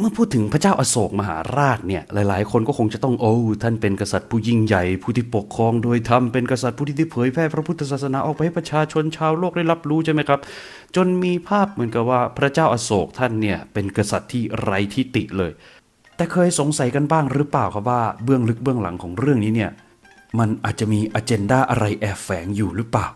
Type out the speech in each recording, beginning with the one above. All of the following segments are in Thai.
เมื่อพูดถึงพระเจ้าอาโศกมหาราชเนี่ยหลาย ๆ คนก็คงจะต้องโอ้ท่านเป็นกษัตริย์ผู้ยิ่งใหญ่ผู้ที่ปกครองโดยธรรมเป็นกษัตริย์ผู้ที่เผยแพร่พระพุทธศาสนาออกไปให้ประชาชนชาวโลกได้รับรู้ใช่ไหมครับ จนมีภาพเหมือนกับว่าพระเจ้าอาโศกท่านเนี่ยเป็นกษัตริย์ที่ไร้ทิฏฐิเลย แต่เคยสงสัยกันบ้างหรือเปล่าครับว่าเบื้องลึกเบื้องหลังของเรื่องนี้เนี่ยมันอาจจะมีอเจนดาอะไรแอบแฝงอยู่หรือเปล่า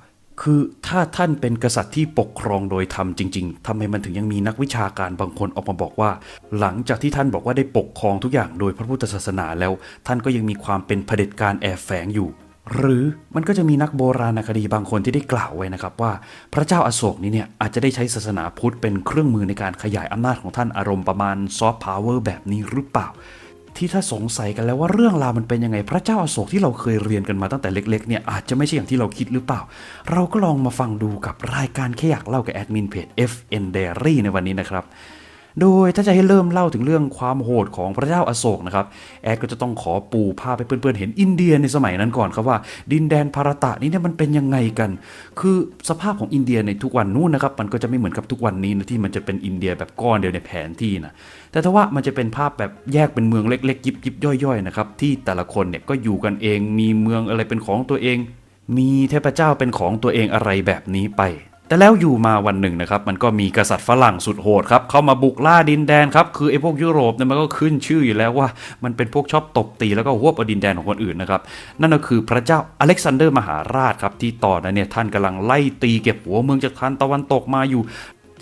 คือถ้าท่านเป็นกษัตริย์ที่ปกครองโดยธรรมจริง ๆทำไมมันถึงยังมีนักวิชาการบางคนออกมาบอกว่า หลังจากที่ท่านบอกว่าได้ปกครองทุกอย่างโดยพระพุทธศาสนาแล้ว ท่านก็ยังมีความเป็นเผด็จการแอบแฝงอยู่ หรือมันก็จะมีนักโบราณคดีบางคนที่ได้กล่าวไว้นะครับว่า พระเจ้าอาโศกนี้เนี่ยอาจจะได้ใช้ศาสนาพุทธเป็นเครื่องมือในการขยายอำนาจของท่านอารมณ์ประมาณซอฟต์พาวเวอร์แบบนี้หรือเปล่า ที่ถ้าสงสัยกันแล้วว่าเรื่องราวมันเป็นยังไง พระเจ้าอาโศกที่เราเคยเรียนกันมาตั้งแต่เล็กๆเนี่ยอาจจะไม่ใช่อย่างที่เราคิดหรือเปล่า เราก็ลองมาฟังดูกับรายการแค่อยากเล่ากับแอดมินเพจ FN Diary ในวันนี้นะครับโดยถ้าจะให้เริ่มเล่าถึงเรื่องความโหดของพระเจ้าอาโศกนะครับแอดก็จะต้องขอปูภาพให้เพื่อนๆเห็นอินเดียในสมัยนั้นก่อนครับว่า ดินแดนพาราตะนี้เนี่ยมันเป็นยังไงกัน คือสภาพของอินเดียในทุกวันนู้นนะครับมันก็จะไม่เหมือนกับทุกวันนี้นะที่มันจะเป็นอินเดียแบบก้อนเดียวในแผนที่นะ แต่ถ้าว่ามันจะเป็นภาพแบบแยกเป็นเมืองเล็กๆยิบยิบย่อยๆนะครับที่แต่ละคนเนี่ยก็อยู่กันเอง มีเมืองอะไรเป็นของตัวเอง มีเทพเจ้าเป็นของตัวเองอะไรแบบนี้ไป แต่แล้วอยู่มาวันหนึ่งนะครับมันก็มีกษัตริย์ฝรั่งสุดโหดครับเข้ามาบุกล่าดินแดนครับคือไอ้พวกยุโรปเนี่ยมันก็ขึ้นชื่ออยู่แล้วว่า มันเป็นพวกชอบตบตีแล้วก็หวบเอาดินแดนของคนอื่นนะครับนั่นก็คือพระเจ้าอเล็กซานเดอร์มหาราชครับที่ตอนนั้นเนี่ยท่านกำลังไล่ตีเก็บหัวเมืองจากทางตะวันตกมาอยู่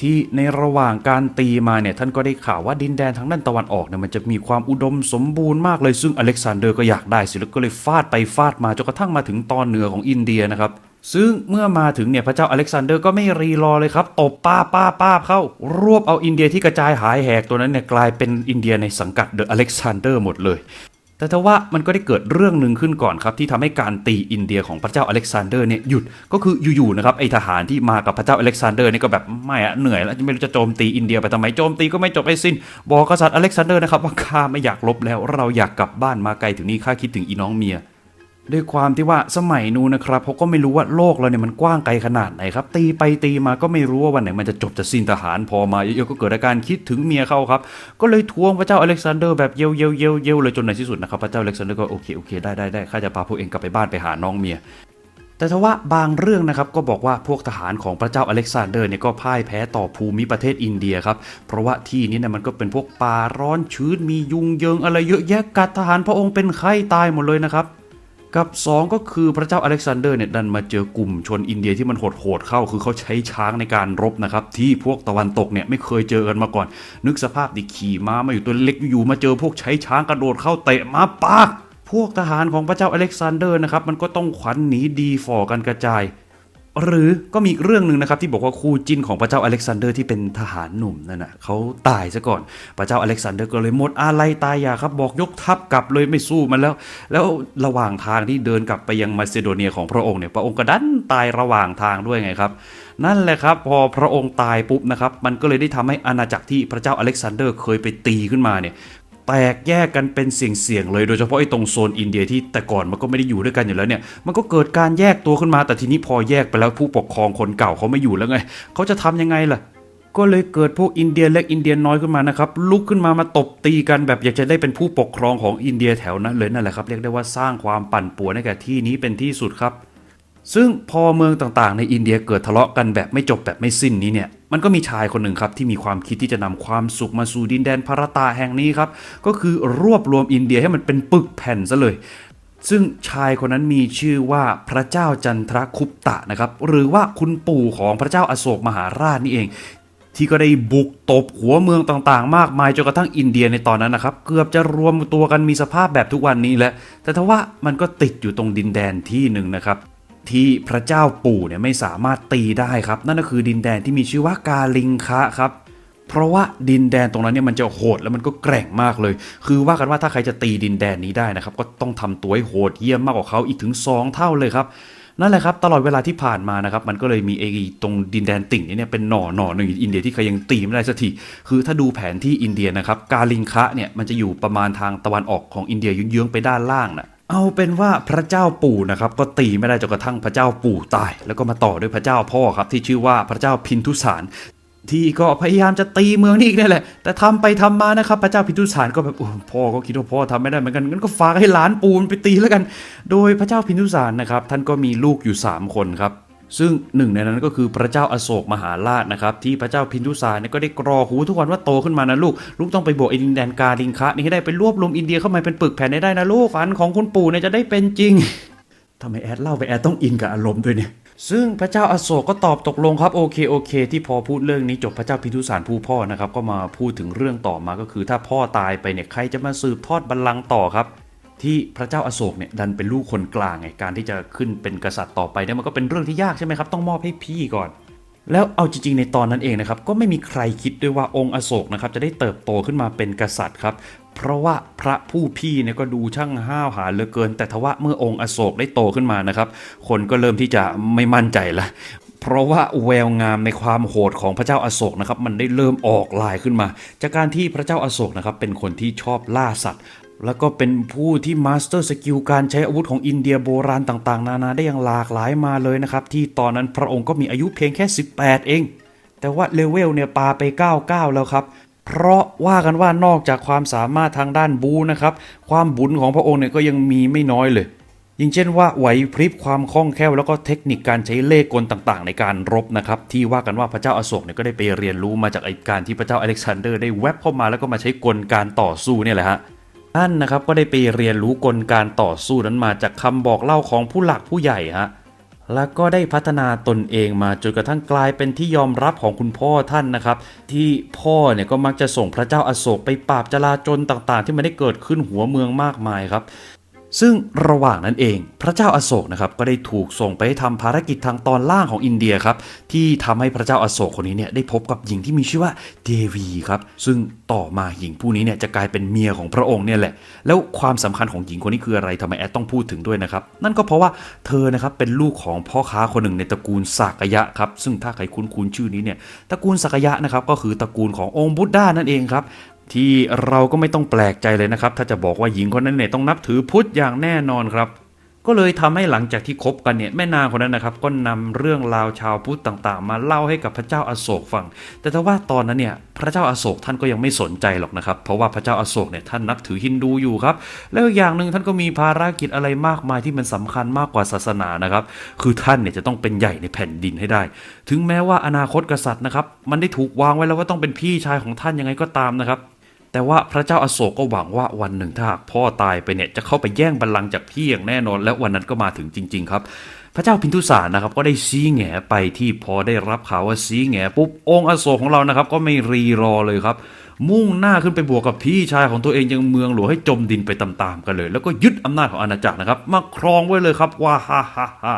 ที่ในระหว่างการตีมาเนี่ยท่านก็ได้ข่าวว่าดินแดนทางด้านตะวันออกเนี่ยมันจะมีความอุดมสมบูรณ์มากเลยซึ่งอเล็กซานเดอร์ก็อยากได้สิแล้วก็เลยฟาดไปฟาดมาจนกระทั่งมาถึงตอนเหนือของอินเดียนะครับซึ่งเมื่อมาถึงเนี่ยพระเจ้าอเล็กซานเดอร์ก็ไม่รีรอเลยครับตบป้าป้าป้าเข้ารวบเอาอินเดียที่กระจายหายแหกตัวนั้นเนี่ยกลายเป็นอินเดียในสังกัดเดอะอเล็กซานเดอร์หมดเลย แต่ทว่ามันก็ได้เกิดเรื่องหนึ่งขึ้นก่อนครับที่ทำให้การตีอินเดียของพระเจ้าอเล็กซานเดอร์เนี่ยหยุดก็คืออยู่ๆนะครับไอทหารที่มากับพระเจ้าอเล็กซานเดอร์นี่ก็แบบไม่อะเหนื่อยแล้วไม่รู้จะโจมตีอินเดียไปทำไมโจมตีก็ไม่จบไม่สิ้น บอกกษัตริย์อเล็กซานเดอร์นะครับว่าข้าไม่อยากลบแล้วเราอยากกลับบ้านมาไกลถึงนี่ข้าคิดถึงอีน้องเมีย ด้วยความที่ว่าสมัยนู้นนะครับเขาก็ไม่รู้ว่าโลกเราเนี่ยมันกว้างไกลขนาดไหนครับ ตีไปตีมาก็ไม่รู้ว่าวันไหนมันจะจบจะสิ้นทหารพอมาเยอะๆก็เกิดอาการคิดถึงเมียเขาครับ ก็เลยทวงพระเจ้าอเล็กซานเดอร์แบบเยวเยวเยวเยวเลยจนในที่สุดนะครับพระเจ้าอเล็กซานเดอร์ก็โอเคโอเคได้ได้ได้ข้าจะพาพวกเองกลับไปบ้านไปหาน้องเมียแต่ทว่าบางเรื่องนะครับก็บอกว่าพวกทหารของพระเจ้าอเล็กซานเดอร์เนี่ยก็พ่ายแพ้ต่อภูมิประเทศอินเดียครับ เพราะว่าที่นี้เนี่ยมันก็เป็นพวกป่าร้อนชื้นมียุงเยิงอะไรเยอะแยะกัดทหารพระองค์เป็นไข้ตายหมดเลยนะครับ กับ 2 ก็คือพระเจ้าอเล็กซานเดอร์เนี่ยดันมาเจอกลุ่มชนอินเดียที่มันโหดๆเข้า คือเขาใช้ช้างในการรบนะครับ ที่พวกตะวันตกเนี่ยไม่เคยเจอกันมาก่อน นึกสภาพดิขี่ม้ามาอยู่ตัวเล็กอยู่มาเจอพวกใช้ช้างกระโดดเข้าเตะมาปากพวกทหารของพระเจ้าอเล็กซานเดอร์นะครับมันก็ต้องขวัญหนีดีฝ่อกันกระจาย หรือก็มีเรื่องหนึ่งนะครับที่บอกว่าคู่จิ้นของพระเจ้าอเล็กซานเดอร์ที่เป็นทหารหนุ่มนั่นนะเขาตายซะก่อนพระเจ้าอเล็กซานเดอร์ก็เลยหมดอาลัยตายอยากครับ บอกยกทัพกลับเลยไม่สู้มันแล้ว แล้วระหว่างทางที่เดินกลับไปยังมาซิโดเนียของพระองค์เนี่ยพระองค์ก็ดันตายระหว่างทางด้วยไงครับ นั่นแหละครับ พอพระองค์ตายปุ๊บนะครับมันก็เลยได้ทำให้อาณาจักรที่พระเจ้าอเล็กซานเดอร์เคยไปตีขึ้นมาเนี่ย แตกแยกกันเป็นเสี่ยงๆเลยโดยเฉพาะไอ้ตรงโซนอินเดียที่แต่ก่อนมันก็ไม่ได้อยู่ด้วยกันอยู่แล้วเนี่ยมันก็เกิดการแยกตัวขึ้นมาแต่ทีนี้พอแยกไปแล้วผู้ปกครองคนเก่าเขาไม่อยู่แล้วไงเขาจะทำยังไงล่ะก็เลยเกิดพวกอินเดียเล็กอินเดียน้อยขึ้นมานะครับลุกขึ้นมามาตบตีกันแบบอยากจะได้เป็นผู้ปกครองของอินเดียแถวนั้นเลยนั่นแหละครับเรียกได้ว่าสร้างความปั่นป่วนให้แก่ที่นี้เป็นที่สุดครับ ซึ่งพอเมืองต่างๆ ในอินเดียเกิดทะเลาะกันแบบไม่จบแบบไม่สิ้นนี้เนี่ย มันก็มีชายคนหนึ่งครับที่มีความคิดที่จะนำความสุขมาสู่ดินแดนพาราตาแห่งนี้ครับ ก็คือรวบรวมอินเดียให้มันเป็นปึกแผ่นซะเลย ซึ่งชายคนนั้นมีชื่อว่าพระเจ้าจันทรคุปตะนะครับ หรือว่าคุณปู่ของพระเจ้าอโศกมหาราชนี่เอง ที่ก็ได้บุกตบหัวเมืองต่างๆ มากมายจนกระทั่งอินเดียในตอนนั้นนะครับ เกือบจะรวมตัวกันมีสภาพแบบทุกวันนี้แหละแต่ทว่ามันก็ติดอยู่ตรงดินแดนที่หนึ่งนะครับ ที่พระเจ้าปู่เนี่ยไม่สามารถตีได้ครับ นั่นก็คือดินแดนที่มีชื่อว่ากาลิงคะครับ เพราะว่าดินแดนตรงนั้นเนี่ยมันจะโหดแล้วมันก็แกร่งมากเลย คือว่ากันว่าถ้าใครจะตีดินแดนนี้ได้นะครับ ก็ต้องทำตัวให้โหดเยี่ยมมากกว่าเขาอีกถึง 2 เท่าเลยครับนั่นแหละครับตลอดเวลาที่ผ่านมานะครับมันก็เลยมีไอ้ตรงดินแดนติ่งนี้เนี่ยเป็นหน่อหน่อหนึ่งอินเดียที่เขายังตีไม่ได้สักทีคือถ้าดูแผนที่อินเดียนะครับกาลิงคะเนี่ยมันจะอยู่ประมาณทางตะวันออกของอินเดียยื้องๆไปด้านล่างนะ เอาเป็นว่าพระเจ้าปู่นะครับก็ตีไม่ได้จนกระทั่งพระเจ้าปู่ตาย แล้วก็มาต่อด้วยพระเจ้าพ่อครับที่ชื่อว่าพระเจ้าพินทุสารที่ก็พยายามจะตีเมืองนี่อีกนี่แหละ แต่ทำไปทำมานะครับ พระเจ้าพิทุสารก็แบบพ่อก็คิดว่าพ่อทำไม่ได้เหมือนกันงั้นก็ฝากให้หลานปูนไปตีแล้วกัน โดยพระเจ้าพิทุสารนะครับ ท่านก็มีลูกอยู่ 3 คนครับ ซึ่งหนึ่งในนั้นก็คือพระเจ้าอโศกมหาราชนะครับที่พระเจ้าพินทุสารเนี่ยก็ได้กรอหูทุกวันว่าโตขึ้นมานะลูกลูกต้องไปบวกไอ้ดินแดนกาลิงคะนี่ให้ได้ไปรวบรวมอินเดียเข้ามาเป็นปึกแผ่นให้ได้นะลูกฝันของคุณปู่เนี่ยจะได้เป็นจริงทำไมแอดเล่าไปแอดต้องอินกับอารมณ์ด้วยเนี่ยซึ่งพระเจ้าอโศกก็ตอบตกลงครับโอเคโอเค ที่พอพูดเรื่องนี้จบพระเจ้าพิทุสารผู้พ่อนะครับก็มาพูดถึงเรื่องต่อมาก็คือ ถ้าพ่อตายไปเนี่ยใครจะมาสืบทอดบัลลังก์ต่อครับ ที่พระเจ้าอโศกเนี่ยดันเป็นลูกคนกลางไงการที่จะขึ้นเป็นกษัตริย์ต่อไปเนี่ยมันก็เป็นเรื่องที่ยากใช่ไหมครับต้องมอบให้พี่ก่อน แล้วเอาจริงๆในตอนนั้นเองนะครับก็ไม่มีใครคิดด้วยว่าองค์อโศกนะครับจะได้เติบโตขึ้นมาเป็นกษัตริย์ครับเพราะว่าพระผู้พี่เนี่ยก็ดูช่างห้าวหาญเหลือเกิน แต่ทว่าเมื่อองค์อโศกได้โตขึ้นมานะครับ คนก็เริ่มที่จะไม่มั่นใจละเพราะว่าแววงามในความโหดของพระเจ้าอาโศกนะครับมันได้เริ่มออกลายขึ้นมา จากการที่พระเจ้าอาโศกนะครับเป็นคนที่ชอบล่าสัตว์ แล้วก็เป็นผู้ที่มาสเตอร์สกิลการใช้อาวุธของอินเดียโบราณต่างๆ นานาได้อย่างหลากหลายมาเลยนะครับ ที่ตอนนั้นพระองค์ก็มีอายุเพียงแค่ 18 เอง แต่ว่าเลเวลเนี่ยปาไป 99 แล้วครับ เพราะว่ากันว่านอกจากความสามารถทางด้านบูนะครับ ความบุญของพระองค์เนี่ยก็ยังมีไม่น้อยเลยอย่างเช่นว่าไหวพริบความคล่องแคล่วแล้วก็เทคนิคการใช้เล่ห์กลต่างๆ ในการรบนะครับ ที่ว่ากันว่าพระเจ้าอโศกเนี่ยก็ได้ไปเรียนรู้มาจากไอการที่พระเจ้าอเล็กซานเดอร์ได้แวบเข้ามาแล้วก็มาใช้กลการต่อสู้เนี่ยแหละฮะ ท่านนะครับก็ได้ไปเรียนรู้กลการต่อสู้นั้นมาจากคำบอกเล่าของผู้หลักผู้ใหญ่ฮะแล้วก็ได้พัฒนาตนเองมาจนกระทั่งกลายเป็นที่ยอมรับของคุณพ่อท่านนะครับ ที่พ่อเนี่ยก็มักจะส่งพระเจ้าอาโศกไปปราบจลาจลต่างๆ ที่มันได้เกิดขึ้นหัวเมืองมากมายครับ ซึ่งระหว่างนั้นเอง พระเจ้าอาโศกนะครับก็ได้ถูกส่งไปให้ทำภารกิจทางตอนล่างของอินเดียครับที่ทำให้พระเจ้าอาโศกคนนี้เนี่ยได้พบกับหญิงที่มีชื่อว่าเดวีครับซึ่งต่อมาหญิงผู้นี้เนี่ยจะกลายเป็นเมียของพระองค์เนี่ยแหละแล้วความสำคัญของหญิงคนนี้คืออะไรทำไมแอดต้องพูดถึงด้วยนะครับนั่นก็เพราะว่าเธอนะครับเป็นลูกของพ่อค้าคนหนึ่งในตระกูลสากยะครับซึ่งถ้าใครคุ้นๆชื่อนี้เนี่ยตระกูลสากยะนะครับก็คือตระกูลขององค์บุตดานั่นเองครับ ที่เราก็ไม่ต้องแปลกใจเลยนะครับ ถ้าจะบอกว่าหญิงคนนั้นเนี่ยต้องนับถือพุทธอย่างแน่นอนครับ ก็เลยทำให้หลังจากที่คบกันเนี่ยแม่นางคนนั้นนะครับ ก็นำเรื่องราวชาวพุทธต่างๆ มาเล่าให้กับพระเจ้าอาโศกฟัง แต่ถ้าว่าตอนนั้นเนี่ยพระเจ้าอาโศกท่านก็ยังไม่สนใจหรอกนะครับ เพราะว่าพระเจ้าอาโศกเนี่ยท่านนับถือฮินดูอยู่ครับ แล้วอย่างหนึ่งท่านก็มีภารกิจอะไรมากมายที่มันสำคัญมากกว่าศาสนานะครับ คือท่านเนี่ยจะต้องเป็นใหญ่ในแผ่นดินให้ได้ ถึงแม้ว่าอนาคตกษัตริย์นะครับมันได้ถูกวางไว้แล้วว่าต้องเป็นพี่ชายของท่านยังไงก็ตามนะครับ แต่ว่าพระเจ้าอาโศกก็หวังว่าวันหนึ่งถ้าหากพ่อตายไปเนี่ยจะเข้าไปแย่งบัลลังก์จากพี่อย่างแน่นอน และวันนั้นก็มาถึงจริง ๆ ครับ พระเจ้าพินทุสารนะครับ ก็ได้ชี้แงไปที่พอได้รับข่าวว่าชี้แงปุ๊บองค์อโศกของเรานะครับ ก็ไม่รีรอเลยครับ มุ่งหน้าขึ้นไปบวกกับพี่ชายของตัวเองยังเมืองหลวงให้จมดินไปตามๆกันเลย แล้วก็ยึดอำนาจของอาณาจักรนะครับ มาครองไว้เลยครับว่าฮ่าฮ่าฮ่า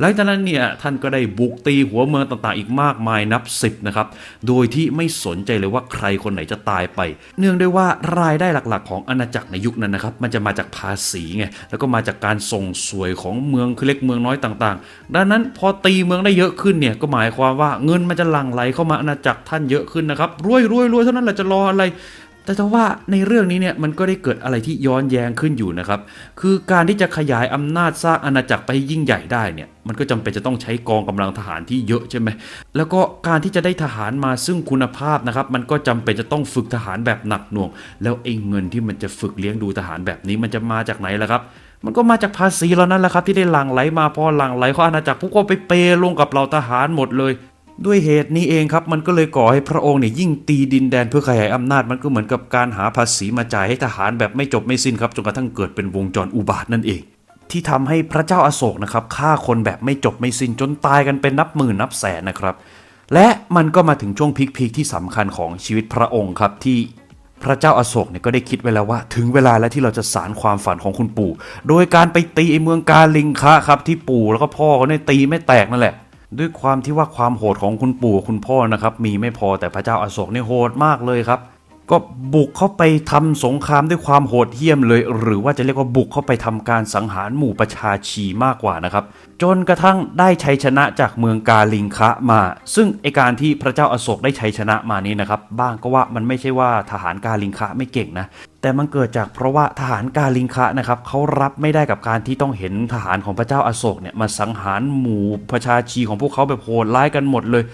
หลังจากนั้นเนี่ยท่านก็ได้บุกตีหัวเมืองต่างๆ อีกมากมายนับสิบนะครับ โดยที่ไม่สนใจเลยว่าใครคนไหนจะตายไป เนื่องด้วยว่ารายได้หลักๆ ของอาณาจักรในยุคนั้นนะครับ มันจะมาจากภาษีไง แล้วก็มาจากการส่งสวยของเมืองคือเล็กเมืองน้อยต่างๆ ดังนั้นพอตีเมืองได้เยอะขึ้นเนี่ยก็หมายความว่าเงินมันจะหลั่งไหลเข้ามาอาณาจักรท่านเยอะขึ้นนะครับรวยรวยรวยเท่านั้นแหละจะรออะไร แต่ว่าในเรื่องนี้เนี่ยมันก็ได้เกิดอะไรที่ย้อนแย้งขึ้นอยู่นะครับ คือการที่จะขยายอำนาจสร้างอาณาจักรไปยิ่งใหญ่ได้เนี่ยมันก็จำเป็นจะต้องใช้กองกำลังทหารที่เยอะใช่ไหม แล้วก็การที่จะได้ทหารมาซึ่งคุณภาพนะครับ มันก็จำเป็นจะต้องฝึกทหารแบบหนักหน่วง แล้วไอ้เงินที่มันจะฝึกเลี้ยงดูทหารแบบนี้มันจะมาจากไหนล่ะครับ มันก็มาจากภาษีแล้วนั่นแหละครับ ที่ได้หลั่งไหลมาพอหลั่งไหลเข้าอาณาจักรพวกก็ไปเปลงกับเหล่าทหารหมดเลย ด้วยเหตุนี้เองครับมันก็เลยก่อให้พระองค์เนี่ยยิ่งตีดินแดนเพื่อขยายอำนาจมันก็เหมือนกับการหาภาษีมาจ่ายให้ทหารแบบไม่จบไม่สิ้นครับจนกระทั่งเกิดเป็นวงจรอุบาทนั่นเอง ที่ทำให้พระเจ้าอาโศกนะครับฆ่าคนแบบไม่จบไม่สิ้นจนตายกันเป็นนับหมื่นนับแสนนะครับ และมันก็มาถึงช่วงพีคๆที่สำคัญของชีวิตพระองค์ครับที่พระเจ้าอาโศกเนี่ยก็ได้คิดไว้แล้วว่า ถึงเวลาแล้วที่เราจะสารความฝันของคุณปู่ โดยการไปตีไอ้เมืองกาลิงคะครับที่ปู่แล้วก็พ่อเขาเนี่ยตีไม่แตกนั่นแหละ ด้วยความที่ว่าความโหดของคุณปู่คุณพ่อนะครับ มีไม่พอแต่พระเจ้าอาโศกนี่โหดมากเลยครับ ก็บุกเข้าไปทำสงครามด้วยความโหดเหี้ยมเลย หรือว่าจะเรียกว่าบุกเข้าไปทำการสังหารหมู่ประชาชีมากกว่านะครับ จนกระทั่งได้ชัยชนะจากเมืองกาลิงคะมา ซึ่งไอการที่พระเจ้าอาโศกได้ชัยชนะมานี้นะครับบ้างก็ว่ามันไม่ใช่ว่าทหารกาลิงคะไม่เก่งนะแต่มันเกิดจากเพราะว่าทหารกาลิงคะนะครับเขารับไม่ได้กับการที่ต้องเห็นทหารของพระเจ้าอาโศกเนี่ยมาสังหารหมู่ประชาชีของพวกเขาแบบโหดร้ายกันหมดเลย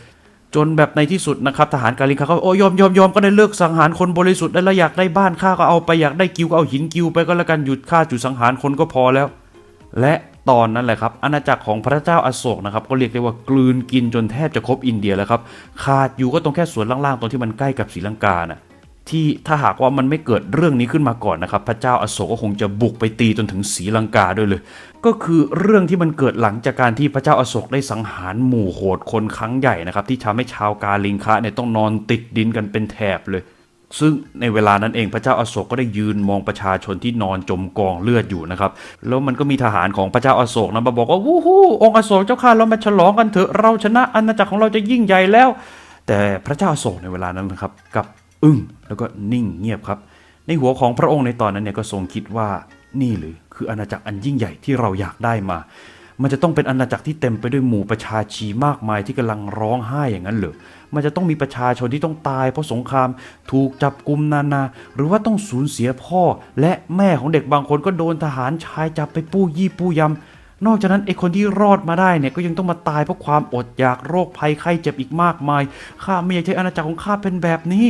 จนแบบในที่สุดนะครับทหารกาลิงคาก็โอ้ยอมยอมยอมก็ได้เลิกสังหารคนบริสุทธิ์ได้แล้วอยากได้บ้านข้าก็เอาไปอยากได้กิวก็เอาหินกิวไปก็แล้วกันหยุดฆ่าจุดสังหารคนก็พอแล้ว และตอนนั้นแหละครับอาณาจักรของพระเจ้าอโศกนะครับก็เรียกได้ว่ากลืนกินจนแทบจะครบอินเดียแล้วครับขาดอยู่ก็ตรงแค่ส่วนล่างๆตรงที่มันใกล้กับศรีลังกานะ ที่ถ้าหากว่ามันไม่เกิดเรื่องนี้ขึ้นมาก่อนนะครับ พระเจ้าอโศกก็คงจะบุกไปตีจนถึงศรีลังกาด้วยเลย ก็คือเรื่องที่มันเกิดหลังจากการที่พระเจ้าอโศกได้สังหารหมู่โหดคนครั้งใหญ่นะครับ ที่ทำให้ชาวกาลิงคะเนี่ยต้องนอนติดดินกันเป็นแถบเลย ซึ่งในเวลานั้นเองพระเจ้าอโศกก็ได้ยืนมองประชาชนที่นอนจมกองเลือดอยู่นะครับแล้วมันก็มีทหารของพระเจ้าอโศกนะมาบอกว่าวู้ฮู้องค์อโศกเจ้าข้าเรามาฉลองกันเถอะเราชนะอาณาจักรของเราจะยิ่งใหญ่แล้ว แต่พระเจ้าอโศกในเวลานั้นนะครับกับ อึ้งแล้วก็นิ่งเงียบครับ ในหัวของพระองค์ในตอนนั้นเนี่ยก็ทรงคิดว่านี่หรือคืออาณาจักรอันยิ่งใหญ่ที่เราอยากได้มา มันจะต้องเป็นอาณาจักรที่เต็มไปด้วยหมู่ประชาชีมากมายที่กำลังร้องไห้อย่างนั้นเหรอ มันจะต้องมีประชาชนที่ต้องตายเพราะสงคราม ถูกจับกุมนานา หรือว่าต้องสูญเสียพ่อ และแม่ของเด็กบางคนก็โดนทหารชายจับไปปู้ยี่ปู้ยำนอกจากนั้นไอ้คนที่รอดมาได้เนี่ยก็ยังต้องมาตายเพราะความอดอยากโรคภัยไข้เจ็บอีกมากมาย ข้าไม่อยากให้อาณาจักรของข้าเป็นแบบนี้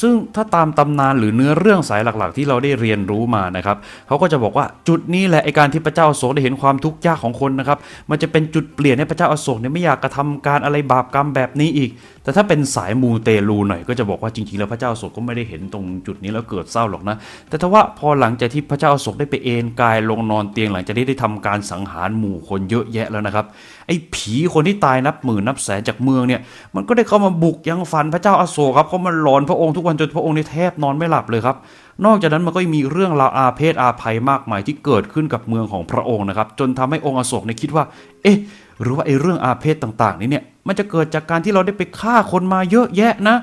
ซึ่งถ้าตามตำนานหรือเนื้อเรื่องสายหลักๆ ที่เราได้เรียนรู้มานะครับเขาก็จะบอกว่าจุดนี้แหละไอการที่พระเจ้าอโศกได้เห็นความทุกข์ยากของคนนะครับมันจะเป็นจุดเปลี่ยนให้พระเจ้าอโศกเนี่ยไม่อยากกระทำการอะไรบาปกรรมแบบนี้อีก แต่ถ้าเป็นสายมูเตลูหน่อยก็จะบอกว่าจริงๆแล้วพระเจ้าโศกก็ไม่ได้เห็นตรงจุดนี้แล้วเกิดเศร้าหรอกนะ แต่ถ้าว่าพอหลังจากที่พระเจ้าโศกได้ไปเอนกายลงนอนเตียงหลังจากที่ได้ทำการสังหารหมู่คนเยอะแยะแล้วนะครับ ไอ้ผีคนที่ตายนับหมื่นนับแสนจากเมืองเนี่ย มันก็ได้เข้ามาบุกยังฝันพระเจ้าอโศกครับเขามาหลอนพระองค์ทุกวันจนพระองค์นี่แทบนอนไม่หลับเลยครับนอกจากนั้นมันก็ยังมีเรื่องราวอาเพศอาภัยมากมายที่เกิดขึ้นกับเมืองของพระองค์นะครับ จนทำให้องค์อโศกเนี่ยคิดว่า เอ๊ะ หรือว่าไอ้เรื่องอาเพศต่างๆ นี้เนี่ย มันจะเกิดจากการที่เราได้ไปฆ่าคนมาเยอะแยะนะ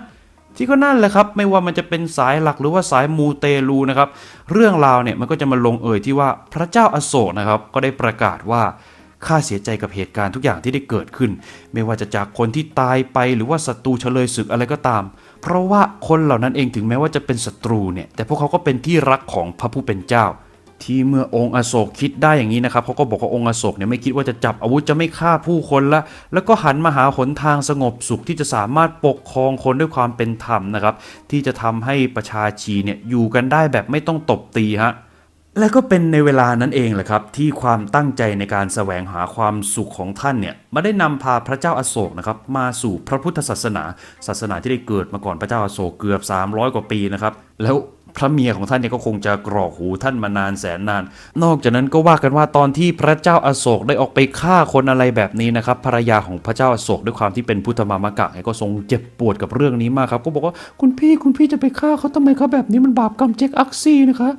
ที่ก็นั่นแหละครับ ไม่ว่ามันจะเป็นสายหลักหรือว่าสายมูเตลูนะครับ เรื่องราวเนี่ยมันก็จะมาลงเอยที่ว่าพระเจ้าอโศกนะครับ ก็ได้ประกาศว่าข้าเสียใจกับเหตุการณ์ทุกอย่างที่ได้เกิดขึ้น ไม่ว่าจะจากคนที่ตายไปหรือว่าศัตรูเฉลยศึกอะไรก็ตาม เพราะว่าคนเหล่านั้นเองถึงแม้ว่าจะเป็นศัตรูเนี่ยแต่พวกเขาก็เป็นที่รักของพระผู้เป็นเจ้า ที่เมื่อองค์อโศกคิดได้อย่างนี้นะครับเขาก็บอกว่าองค์อโศกเนี่ยไม่คิดว่าจะจับอาวุธจะไม่ฆ่าผู้คนละ แล้วก็หันมาหาหนทางสงบสุขที่จะสามารถปกครองคนด้วยความเป็นธรรมนะครับ ที่จะทำให้ประชาชีเนี่ยอยู่กันได้แบบไม่ต้องตบตีฮะและก็เป็นในเวลานั้นเองแหละครับที่ความตั้งใจในการแสวงหาความสุขของท่านเนี่ยมาได้นำพาพระเจ้าอโศกนะครับมาสู่พระพุทธศาสนา ศาสนาที่ได้เกิดมาก่อนพระเจ้าอโศกเกือบ 300 กว่าปีนะครับแล้ว พระเมียของท่านเนี่ยก็คงจะกรอกหูท่านมานานแสนนาน นอกจากนั้นก็ว่ากันว่าตอนที่พระเจ้าอโศกได้ออกไปฆ่าคนอะไรแบบนี้นะครับภรรยาของพระเจ้าอโศกด้วยความที่เป็นพุทธมามกะก็ทรงเจ็บปวดกับเรื่องนี้มากครับ ก็บอกว่าคุณพี่คุณพี่จะไปฆ่าเขาทำไมครับแบบนี้มันบาปกรรมเจ๊กอักซี่นะคะ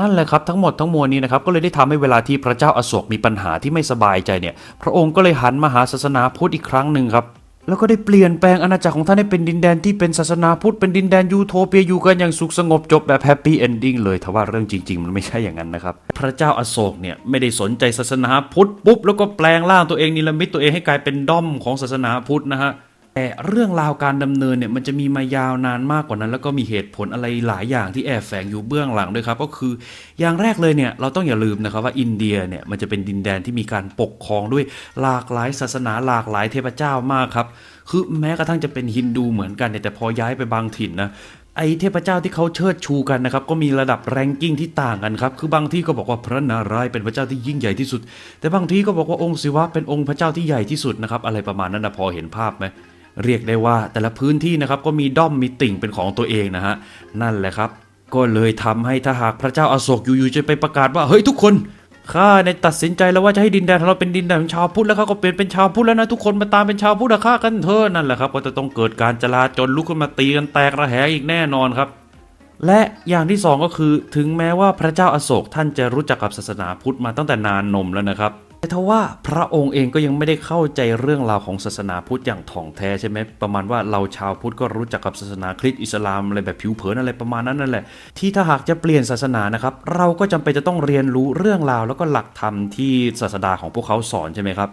นั่นแหละครับทั้งหมดทั้งมวลนี้นะครับก็เลยได้ทำให้เวลาที่พระเจ้าอโศกมีปัญหาที่ไม่สบายใจเนี่ย พระองค์ก็เลยหันมาหาศาสนาพุทธอีกครั้งหนึ่งครับ แล้วก็ได้เปลี่ยนแปลงอาณาจักรของท่านให้เป็นดินแดนที่เป็นศาสนาพุทธเป็นดินแดนยูโทเปียอยู่กันอย่างสุขสงบจบแบบแฮปปี้เอนดิ้งเลยแต่ว่าเรื่องจริง ๆ มันไม่ใช่อย่างนั้นนะครับ พระเจ้าอโศกเนี่ยไม่ได้สนใจศาสนาพุทธปุ๊บแล้วก็แปลงร่างตัวเองนิรมิตตัวเองให้กลายเป็นด้อมของศาสนาพุทธนะฮะ แต่เรื่องราวการดำเนินเนี่ยมันจะมีมายาวนานมากกว่านั้น แล้วก็มีเหตุผลอะไรหลายอย่างที่แอบแฝงอยู่เบื้องหลังด้วยครับ ก็คืออย่างแรกเลยเนี่ยเราต้องอย่าลืมนะครับว่าอินเดียเนี่ยมันจะเป็นดินแดนที่มีการปกครองด้วยหลากหลายศาสนาหลากหลายเทพเจ้ามากครับคือแม้กระทั่งจะเป็นฮินดูเหมือนกันเนี่ยแต่พอย้ายไปบางถิ่นนะไอเทพเจ้าที่เขาเชิดชูกันนะครับก็มีระดับแรงกิ้งที่ต่างกันครับคือบางที่ก็บอกว่าพระนารายณ์เป็นพระเจ้าที่ยิ่งใหญ่ที่สุด แต่บางที่ก็บอกว่าองค์ศิวะเป็นองค์พระเจ้าที่ใหญ่ที่สุดนะครับอะไรประมาณนั้นนะพอเห็นภาพไหม เรียกได้ว่าแต่ละพื้นที่นะครับก็มีด้อมมีติ่งเป็นของตัวเองนะฮะนั่นแหละครับ ก็เลยทำให้ถ้าหากพระเจ้าอาโศกอยู่ๆจะไปประกาศว่าเฮ้ยทุกคนข้าเนี่ยตัดสินใจแล้วว่าจะให้ดินแดนของเราเป็นดินแดนของชาวพุทธแล้วเขาก็เปลี่ยนเป็นชาวพุทธแล้วนะทุกคนมาตามเป็นชาวพุทธฆ่ากันเถอะนั่นแหละครับก็จะต้องเกิดการจลาจลลุกขึ้นมาตีกันแตกระแหงอีกแน่นอนครับและอย่างที่สองก็คือถึงแม้ว่าพระเจ้าอโศกท่านจะรู้จักกับศาสนาพุทธมาตั้งแต่นานนมแล้วนะครับ แต่ทว่าพระองค์เองก็ยังไม่ได้เข้าใจเรื่องราวของศาสนาพุทธอย่างถ่องแท้ใช่ไหมประมาณว่าเราชาวพุทธก็รู้จักกับศาสนาคริสต์อิสลามอะไรแบบผิวเผินอะไรประมาณนั้นนั่นแหละที่ถ้าหากจะเปลี่ยนศาสนานะครับเราก็จำเป็นจะต้องเรียนรู้เรื่องราวแล้วก็หลักธรรมที่ศาสดาของพวกเขาสอนใช่ไหมครับ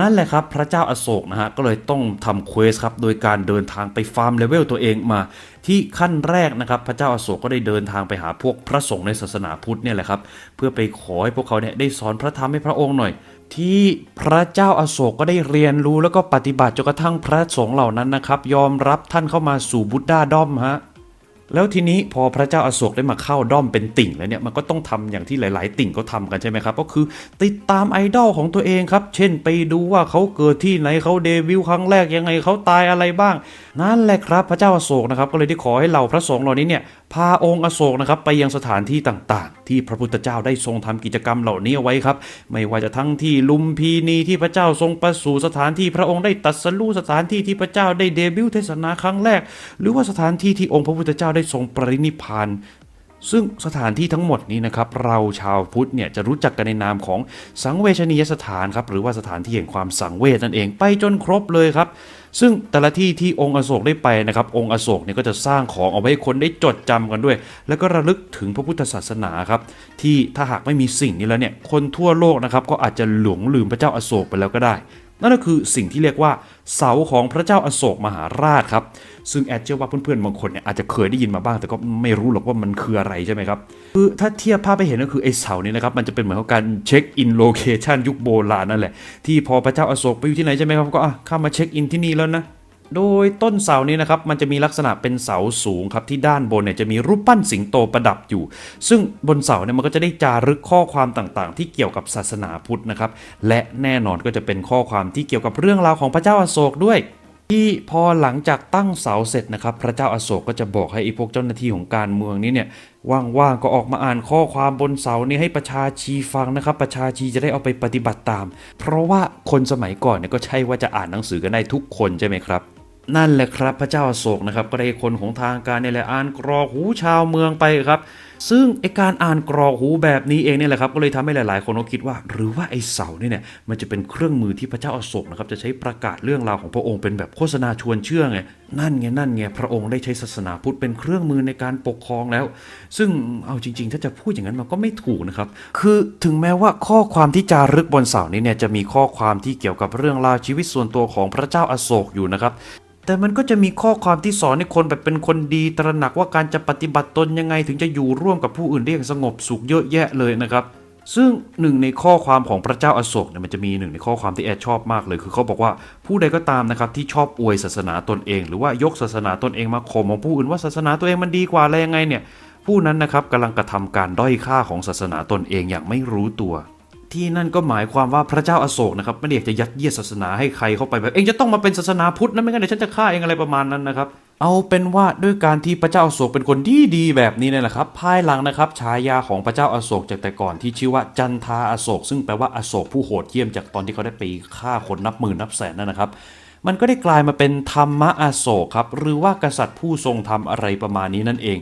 นั่นแหละครับพระเจ้าอโศกนะฮะก็เลยต้องทำเควสครับโดยการเดินทางไปฟาร์มเลเวลตัวเองมา ที่ขั้นแรกนะครับพระเจ้าอโศกก็ได้เดินทางไปหาพวกพระสงฆ์ในศาสนาพุทธเนี่ยแหละครับเพื่อไปขอให้พวกเขาเนี่ยได้สอนพระธรรมให้พระองค์หน่อย ที่พระเจ้าอาโศกก็ได้เรียนรู้แล้วก็ปฏิบัติจนกระทั่งพระสงฆ์เหล่านั้นนะครับยอมรับท่านเข้ามาสู่บุตดาด้อมฮะ แล้วทีนี้พอพระเจ้าอาโศกได้มาเข้าด้อมเป็นติ่งแล้วเนี่ยมันก็ต้องทำอย่างที่หลาย ๆ ติ่งเขาทำกันใช่ไหมครับ ก็คือติดตามไอดอลของตัวเองครับ เช่นไปดูว่าเขาเกิดที่ไหนเขาเดบิวต์ครั้งแรกยังไงเขาตายอะไรบ้าง นั่นแหละครับ พระเจ้าอาโศกนะครับก็เลยได้ขอให้เหล่าพระสงฆ์เหล่านี้เนี่ยพาองค์อโศกนะครับไปยังสถานที่ต่างๆ ที่พระพุทธเจ้าได้ทรงทำกิจกรรมเหล่านี้เอาไว้ครับ ไม่ว่าจะทั้งที่ลุมพินีที่พระเจ้าทรงประสูติสถานที่พระองค์ได้ตรัสรู้สถานที่ที่พระเจ้าได้เดบิวต์เทศนาครั้งแรก หรือว่าสถานที่ที่องค์พระพุทธเจ้าได้ทรงปรินิพานซึ่งสถานที่ทั้งหมดนี้นะครับเราชาวพุทธเนี่ยจะรู้จักกันในนามของสังเวชนียสถานครับหรือว่าสถานที่แห่งความสังเวชนั่นเองไปจนครบเลยครับ ซึ่งแต่ละที่ที่องค์อโศกได้ไปนะครับ องค์อโศกเนี่ยก็จะสร้างของเอาไว้ให้คนได้จดจำกันด้วย แล้วก็ระลึกถึงพระพุทธศาสนาครับ ที่ถ้าหากไม่มีสิ่งนี้แล้วเนี่ยคนทั่วโลกนะครับก็อาจจะหลงลืมพระเจ้าอโศกไปแล้วก็ได้ นั่นก็คือสิ่งที่เรียกว่าเสาของพระเจ้าอโศกมหาราชครับ ซึ่งแอดเชื่อว่าเพื่อนๆบางคนเนี่ยอาจจะเคยได้ยินมาบ้าง แต่ก็ไม่รู้หรอกว่ามันคืออะไรใช่ไหมครับคือถ้าเทียบภาพไปเห็นก็คือไอ้เสานี้นะครับมันจะเป็นเหมือนกับการเช็คอินโลเคชันยุคโบราณนั่นแหละที่พอพระเจ้าอโศกไปอยู่ที่ไหนใช่ไหมครับก็อะข้ามาเช็คอินที่นี่แล้วนะ โดยต้นเสานี้นะครับมันจะมีลักษณะเป็นเสาสูงครับที่ด้านบนเนี่ยจะมีรูปปั้นสิงโตประดับอยู่ ซึ่งบนเสาเนี่ยมันก็จะได้จารึกข้อความต่างๆ ที่เกี่ยวกับศาสนาพุทธนะครับและแน่นอนก็จะเป็นข้อความที่เกี่ยวกับเรื่องราวของพระเจ้าอโศกด้วยที่พอหลังจากตั้งเสาเสร็จนะครับ พระเจ้าอาโศกก็จะบอกให้อ้พวกเจ้าหน้าที่ของการเมืองนี้เนี่ยว่างๆก็ออกมาอ่านข้อความบนเสานี้ให้ประชาชีฟังนะครับ ประชาชีจะได้เอาไปปฏิบัติตาม เพราะว่าคนสมัยก่อนเนี่ยก็ใช่ว่าจะอ่านหนังสือกันได้ทุกคนใช่ไหมครับ นั่นแหละครับพระเจ้าอโศกนะครับ ก็ได้คนของทางการเนี่ยแหละอ่านกรอกหูชาวเมืองไปครับ ซึ่งไอการอ่านกรอกหูแบบนี้เองเนี่ยแหละครับก็เลยทำให้หลาย ๆ คนก็คิดว่า หรือว่าไอเสาเนี่ยเนี่ยมันจะเป็นเครื่องมือที่พระเจ้าอโศกนะครับจะใช้ประกาศเรื่องราวของพระองค์เป็นแบบโฆษณาชวนเชื่อไงนั่นไงนั่นไงพระองค์ได้ใช้ศาสนาพุทธเป็นเครื่องมือในการปกครองแล้ว ซึ่งเอาจริง ๆ ถ้าจะพูดอย่างนั้นมันก็ไม่ถูกนะครับคือถึงแม้ว่าข้อความที่จารึกบนเสานี้เนี่ยจะมีข้อความที่เกี่ยวกับเรื่องราวชีวิตส่วนตัวของพระเจ้าอโศกอยู่นะครับ แต่มันก็จะมีข้อความที่สอนให้คนแบบเป็นคนดีตระหนักว่าการจะปฏิบัติตนยังไงถึงจะอยู่ร่วมกับผู้อื่นได้อย่างสงบสุขเยอะแยะเลยนะครับ ซึ่งหนึ่งในข้อความของพระเจ้าอโศกเนี่ยมันจะมีหนึ่งในข้อความที่แอดชอบมากเลย คือเขาบอกว่าผู้ใดก็ตามนะครับที่ชอบอวยศาสนาตนเอง หรือว่ายกศาสนาตนเองมาข่มของผู้อื่นว่าศาสนาตัวเองมันดีกว่าอะไรยังไงเนี่ยผู้นั้นนะครับกำลังกระทำการด้อยค่าของศาสนาตนเองอย่างไม่รู้ตัว ที่นั่นก็หมายความว่าพระเจ้าอโศกนะครับไม่ได้อยากจะยัดเยียดศาสนาให้ใครเข้าไปแบบเองจะต้องมาเป็นศาสนาพุทธนะไม่งั้นเดี๋ยวฉันจะฆ่าเองอะไรประมาณนั้นนะครับ เอาเป็นว่าด้วยการที่พระเจ้าอโศกเป็นคนดีดีแบบนี้เนี่ยแหละครับภายหลังนะครับฉายาของพระเจ้าอโศกจากแต่ก่อนที่ชื่อว่าจันทาอโศก ซึ่งแปลว่าอโศกผู้โหดเหี้ยมจากตอนที่เขาได้ไปฆ่าคนนับหมื่นนับแสนนั่นนะครับมันก็ได้กลายมาเป็นธรรมะอโศกครับหรือว่ากษัตริย์ผู้ทรงธรรมอะไรประมาณนี้นั่นเอง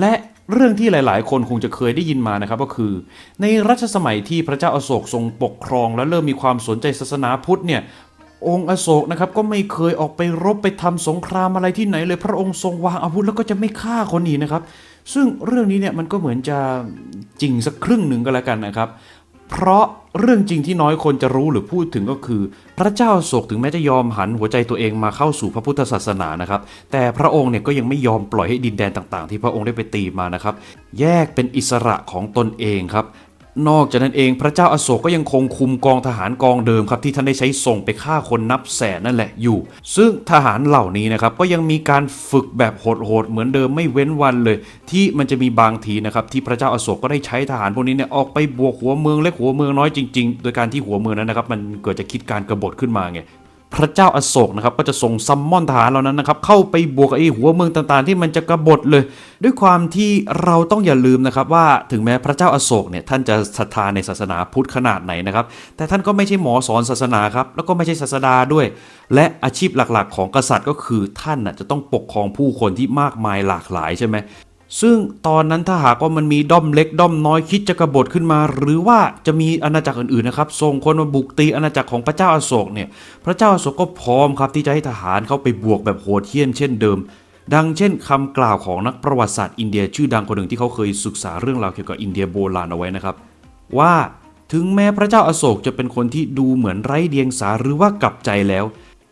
และ เรื่องที่หลาย ๆ คนคงจะเคยได้ยินมานะครับก็คือ ในรัชสมัยที่พระเจ้าอโศกทรงปกครอง และเริ่มมีความสนใจศาสนาพุทธเนี่ยองค์อโศกนะครับก็ไม่เคยออกไปรบไปทำสงครามอะไรที่ไหนเลย พระองค์ทรงวางอาวุธแล้วก็จะไม่ฆ่าคนอีกนะครับ ซึ่งเรื่องนี้เนี่ยมันก็เหมือนจะจริงสักครึ่งหนึ่งก็แล้วกันนะครับ เพราะเรื่องจริงที่น้อยคนจะรู้หรือพูดถึงก็คือ พระเจ้าโศกถึงแม้จะยอมหันหัวใจตัวเองมาเข้าสู่พระพุทธศาสนานะครับ แต่พระองค์เนี่ยก็ยังไม่ยอมปล่อยให้ดินแดนต่างๆ ที่พระองค์ได้ไปตีมานะครับ แยกเป็นอิสระของตนเองครับ นอกจากนั้นเองพระเจ้าอโศกก็ยังคงคุมกองทหารกองเดิมครับที่ท่านได้ใช้ส่งไปฆ่าคนนับแสนนั่นแหละอยู่ ซึ่งทหารเหล่านี้นะครับก็ยังมีการฝึกแบบโหดๆเหมือนเดิมไม่เว้นวันเลย ที่มันจะมีบางทีนะครับที่พระเจ้าอโศกก็ได้ใช้ทหารพวกนี้เนี่ยออกไปบวกหัวเมืองเล็กหัวเมืองน้อยจริงๆ โดยการที่หัวเมืองนั้นนะครับมันเกิดจะคิดการกรบฏขึ้นมาไง พระเจ้าอโศกนะครับก็จะส่งซัมมอนทหารเหล่านั้นนะครับเข้าไปบวกไอ้หัวเมืองต่างๆ ที่มันจะกบฏเลย ด้วยความที่เราต้องอย่าลืมนะครับว่าถึงแม้พระเจ้าอโศกเนี่ยท่านจะศรัทธาในศาสนาพุทธขนาดไหนนะครับแต่ท่านก็ไม่ใช่หมอสอนศาสนาครับแล้วก็ไม่ใช่ศาสดาด้วย และอาชีพหลักๆ ของกษัตริย์ก็คือท่านน่ะจะต้องปกครองผู้คนที่มากมายหลากหลายใช่ไหม ซึ่งตอนนั้นถ้าหากว่ามันมีด้อมเล็กด้อมน้อยคิดจะกบฏขึ้นมา หรือว่าจะมีอาณาจักรอื่นๆนะครับส่งคนมาบุกตีอาณาจักรของพระเจ้าอโศกเนี่ยพระเจ้าอโศกก็พร้อมครับที่จะให้ทหารเข้าไปบวกแบบโหดเหี้ยมเช่นเดิม ดังเช่นคำกล่าวของนักประวัติศาสตร์อินเดียชื่อดังคนหนึ่งที่เขาเคยศึกษาเรื่องราวเกี่ยวกับอินเดียโบราณเอาไว้นะครับ ว่าถึงแม้พระเจ้าอโศกจะเป็นคนที่ดูเหมือนไร้เดียงสาหรือว่ากลับใจแล้ว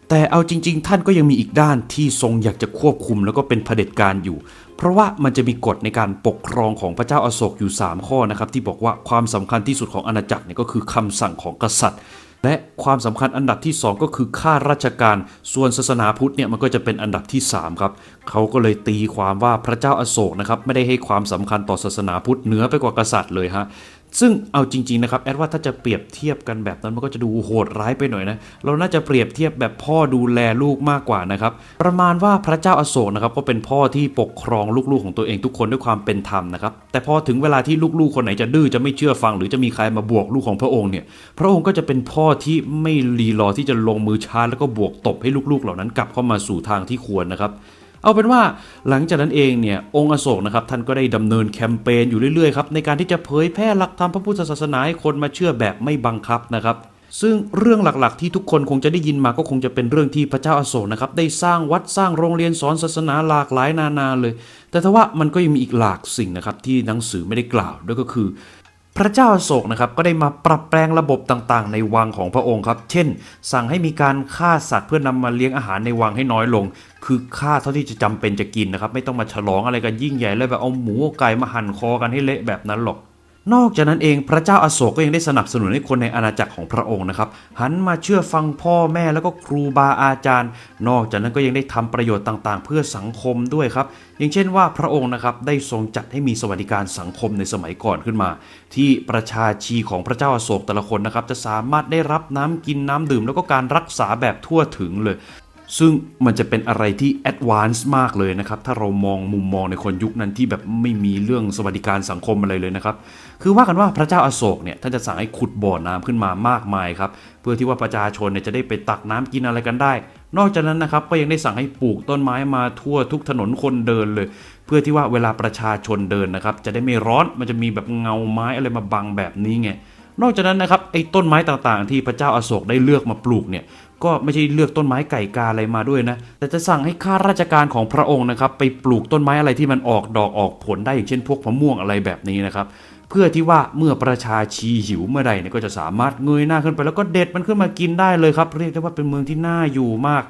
แต่เอาจริง ๆ ท่านก็ยังมีอีกด้านที่ทรงอยากจะควบคุมแล้วก็เป็นเผด็จการอยู่ เพราะว่ามันจะมีกฎในการปกครองของพระเจ้าอาโศกอยู่ 3 ข้อนะครับที่บอกว่าความสำคัญที่สุดของอาณาจักรเนี่ยก็คือคำสั่งของกษัตริย์ และความสำคัญอันดับที่ 2 ก็คือข้าราชการ ส่วนศาสนาพุทธเนี่ยมันก็จะเป็นอันดับที่3ครับเขาก็เลยตีความว่าพระเจ้าอโศกนะครับไม่ได้ให้ความสำคัญต่อศาสนาพุทธเหนือไปกว่ากษัตริย์เลยฮะซึ่งเอาจริงๆนะครับแอดว่าถ้าจะเปรียบเทียบกันแบบนั้นมันก็จะดูโหดร้ายไปหน่อยนะเราน่าจะเปรียบเทียบแบบพ่อดูแลลูกมากกว่านะครับประมาณว่าพระเจ้าอโศกนะครับก็เป็นพ่อที่ปกครองลูกๆของตัวเองทุกคนด้วยความเป็นธรรมนะครับแต่พอถึงเวลาที่ลูกๆคนไหนจะดื้อจะไม่เชื่อฟัง หรือจะมีใครมาบวกลูกของพระองค์เนี่ยพระองค์ก็จะเป็นพ่อที่ไม่รีรอที่จะลงมือชาร์จแล้วก็บวกตบให้ลูกๆ เหล่านั้นกลับเข้ามาสู่ทางที่ควรนะครับ เอาเป็นว่าหลังจากนั้นเองเนี่ยองค์อโศกนะครับท่านก็ได้ดำเนินแคมเปญอยู่เรื่อยๆครับในการที่จะเผยแพร่หลักธรรมพระพุทธศาสนาให้คนมาเชื่อแบบไม่บังคับนะครับซึ่งเรื่องหลักๆ ที่ทุกคนคงจะได้ยินมาก็คงจะเป็นเรื่องที่พระเจ้าอาโศกนะครับได้สร้างวัดสร้างโรงเรียนสอนศาสนาหลากหลายนานาเลย แต่ทว่ามันก็ยังมีอีกหลากสิ่งนะครับที่หนังสือไม่ได้กล่าวด้วยก็คือ พระเจ้าอโศกนะครับก็ได้มาปรับแปลงระบบต่างๆ ในวังของพระองค์ครับ เช่น สั่งให้มีการฆ่าสัตว์เพื่อนำมาเลี้ยงอาหารในวังให้น้อยลง คือฆ่าเท่าที่จะจำเป็นจะกินนะครับ ไม่ต้องมาฉลองอะไรกันยิ่งใหญ่เลยแบบเอาหมูเอาไก่มาหั่นคอกันให้เละแบบนั้นหรอก นอกจากนั้นเองพระเจ้าอาโศกก็ยังได้สนับสนุนให้คนในอาณาจักรของพระองค์นะครับ หันมาเชื่อฟังพ่อแม่แล้วก็ครูบาอาจารย์ นอกจากนั้นก็ยังได้ทำประโยชน์ต่างๆ เพื่อสังคมด้วยครับ อย่างเช่นว่าพระองค์นะครับได้ทรงจัดให้มีสวัสดิการสังคมในสมัยก่อนขึ้นมา ที่ประชาชีของพระเจ้าอาโศกแต่ละคนนะครับจะสามารถได้รับน้ำกินน้ำดื่ม แล้วก็การรักษาแบบทั่วถึงเลย ซึ่งมันจะเป็นอะไรที่แอดวานซ์มากเลยนะครับ ถ้าเรามองมุมมองในคนยุคนั้นที่แบบไม่มีเรื่องสวัสดิการสังคมอะไรเลยนะครับ คือว่ากันว่าพระเจ้าอาโศกเนี่ยท่านจะสั่งให้ขุดบ่อน้ำขึ้นมามากมายครับ เพื่อที่ว่าประชาชนเนี่ยจะได้ไปตักน้ำกินอะไรกันได้ นอกจากนั้นนะครับก็ยังได้สั่งให้ปลูกต้นไม้มาทั่วทุกถนนคนเดินเลย เพื่อที่ว่าเวลาประชาชนเดินนะครับจะได้ไม่ร้อนมันจะมีแบบเงาไม้อะไรมาบังแบบนี้ไงนอกจากนั้นนะครับไอ้ต้นไม้ต่างๆ ที่พระเจ้าอาโศกได้เลือกมาปลูกเนี่ย ก็ไม่ใช่เลือกต้นไม้ไก่กาอะไรมาด้วยนะ แต่จะสั่งให้ข้าราชการของพระองค์นะครับไปปลูกต้นไม้อะไรที่มันออกดอกออกผลได้อย่างเช่นพวกมะม่วงอะไรแบบนี้นะครับเพื่อที่ว่าเมื่อประชาชีหิวเมื่อใดเนี่ยก็จะสามารถเงยหน้าขึ้นไปแล้วก็เด็ดมันขึ้นมากินได้เลยครับ เรียกได้ว่าเป็นเมืองที่น่าอยู่มาก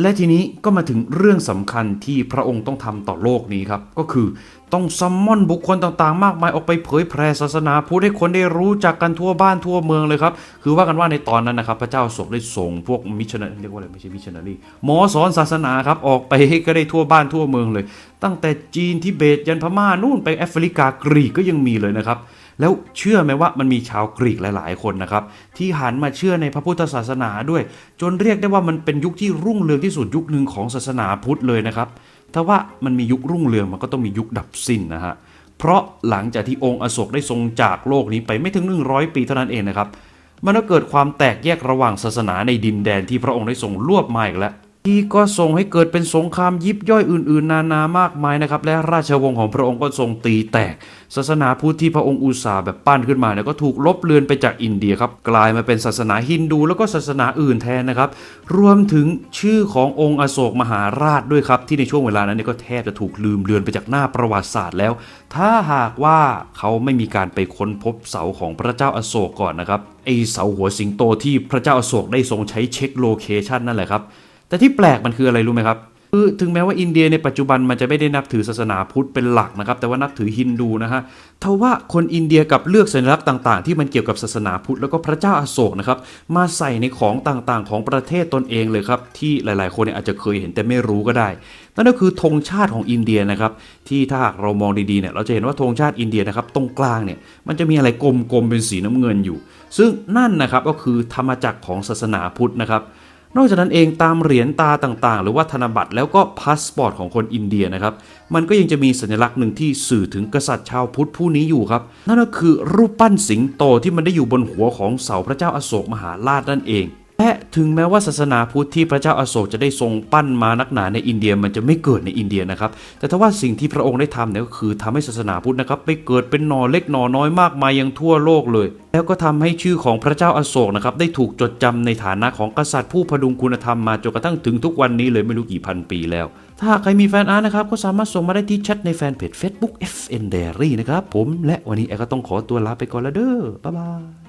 และทีนี้ก็มาถึงเรื่องสำคัญที่พระองค์ต้องทำต่อโลกนี้ครับก็คือ ต้องซัมมอนบุคคลต่างๆ มากมายออกไปเผยแพร่ศาสนาพูดให้คนได้รู้จักกันทั่วบ้านทั่วเมืองเลยครับ คือว่ากันว่าในตอนนั้นนะครับ พระเจ้าทรงได้ส่งพวกมิชชันาเรียกว่าอะไรไม่ใช่มิชชันนารีหมอสอนศาสนาครับ ออกไปให้ก็ได้ทั่วบ้านทั่วเมืองเลย ตั้งแต่จีนทิเบตยันพม่านู่นไปแอฟริกากรีกก็ยังมีเลยนะครับแล้วเชื่อไหมว่ามันมีชาวกรีกหลาย ๆ คนนะครับ ที่หันมาเชื่อในพระพุทธศาสนาด้วย จนเรียกได้ว่ามันเป็นยุคที่รุ่งเรืองที่สุดยุคหนึ่งของศาสนาพุทธเลยนะครับ ถ้าว่ามันมียุครุ่งเรืองมันก็ต้องมียุคดับสิ้นนะฮะ เพราะหลังจากที่องค์อโศกได้ทรงจากโลกนี้ไปไม่ถึง 100 ปีเท่านั้นเองนะครับ มันก็เกิดความแตกแยกระหว่างศาสนาในดินแดนที่พระองค์ได้ทรงรวบมาอีกแล้ว ที่ก็ส่งให้เกิดเป็นสงครามยิบย่อยอื่น ๆ นานามากมายนะครับ และราชวงศ์ของพระองค์ก็ทรงตีแตก ศาสนาพุทธที่พระองค์อุตสาห์แบบปั้นขึ้นมาเนี่ยก็ถูกลบเลือนไปจากอินเดียครับ กลายมาเป็นศาสนาฮินดู แล้วก็ศาสนาอื่นแทนนะครับ รวมถึงชื่อขององค์อโศกมหาราชด้วยครับ ที่ในช่วงเวลานั้นเนี่ยก็แทบจะถูกลืมเลือนไปจากหน้าประวัติศาสตร์แล้ว ถ้าหากว่าเขาไม่มีการไปค้นพบเสาของพระเจ้าอโศกก่อนนะครับไอเสาหัวสิงโตที่พระเจ้าอโศกได้ทรงใช้เช็คโลเคชันนั่นแหละครับ แต่ที่แปลกมันคืออะไรรู้ไหมครับคือถึงแม้ว่าอินเดียในปัจจุบันมันจะไม่ได้นับถือศาสนาพุทธเป็นหลักนะครับ แต่ว่านับถือฮินดูนะฮะทว่าคนอินเดียกับเลือกสัญลักษณ์ต่างๆ ที่มันเกี่ยวกับศาสนาพุทธแล้วก็พระเจ้าอาโศกนะครับมาใส่ในของต่างๆ ของประเทศตนเองเลยครับ ที่หลายๆ คนเนี่ยอาจจะเคยเห็นแต่ไม่รู้ก็ได้ นั่นก็คือธงชาติของอินเดียนะครับที่ถ้าหากเรามองดีๆเนี่ยเราจะเห็นว่าธงชาติอินเดียนะครับตรงกลางเนี่ยมันจะมีอะไรกลมๆเป็นสีน้ำเงินอยู่ ซึ่งนั่นนะครับก็คือธรรมจักรของศาสนาพุทธนะครับ นอกจากนั้นเองตามเหรียญตาต่างๆ หรือว่าธนบัตรแล้วก็พาสปอร์ตของคนอินเดียนะครับมันก็ยังจะมีสัญลักษณ์หนึ่งที่สื่อถึงกษัตริย์ชาวพุทธผู้นี้อยู่ครับนั่นก็คือรูปปั้นสิงโตที่มันได้อยู่บนหัวของเสาพระเจ้าอโศกมหาราชนั่นเอง และถึงแม้ว่าศาสนาพุทธที่พระเจ้าอาโศกจะได้ทรงปั้นมานักหนาในอินเดียมันจะไม่เกิดในอินเดียนะครับ แต่ถ้าว่าสิ่งที่พระองค์ได้ทำเนี่ยก็คือทำให้ศาสนาพุทธนะครับไปเกิดเป็นหน่อเล็กหน่อน้อยมากมายยังทั่วโลกเลย แล้วก็ทำให้ชื่อของพระเจ้าอาโศกนะครับได้ถูกจดจำในฐานะของกษัตริย์ผู้พดุงคุณธรรมมาจนกระทั่งถึงทุกวันนี้เลยไม่รู้กี่พันปีแล้ว ถ้าใครมีแฟนอาร์ตนะครับก็สามารถส่งมาได้ที่แชทในแฟนเพจ Facebook FN Diary นะครับผมและวันนี้แอร์ก็ต้องขอตัวลาไปก่อนแล้วเด้อบ๊ายบาย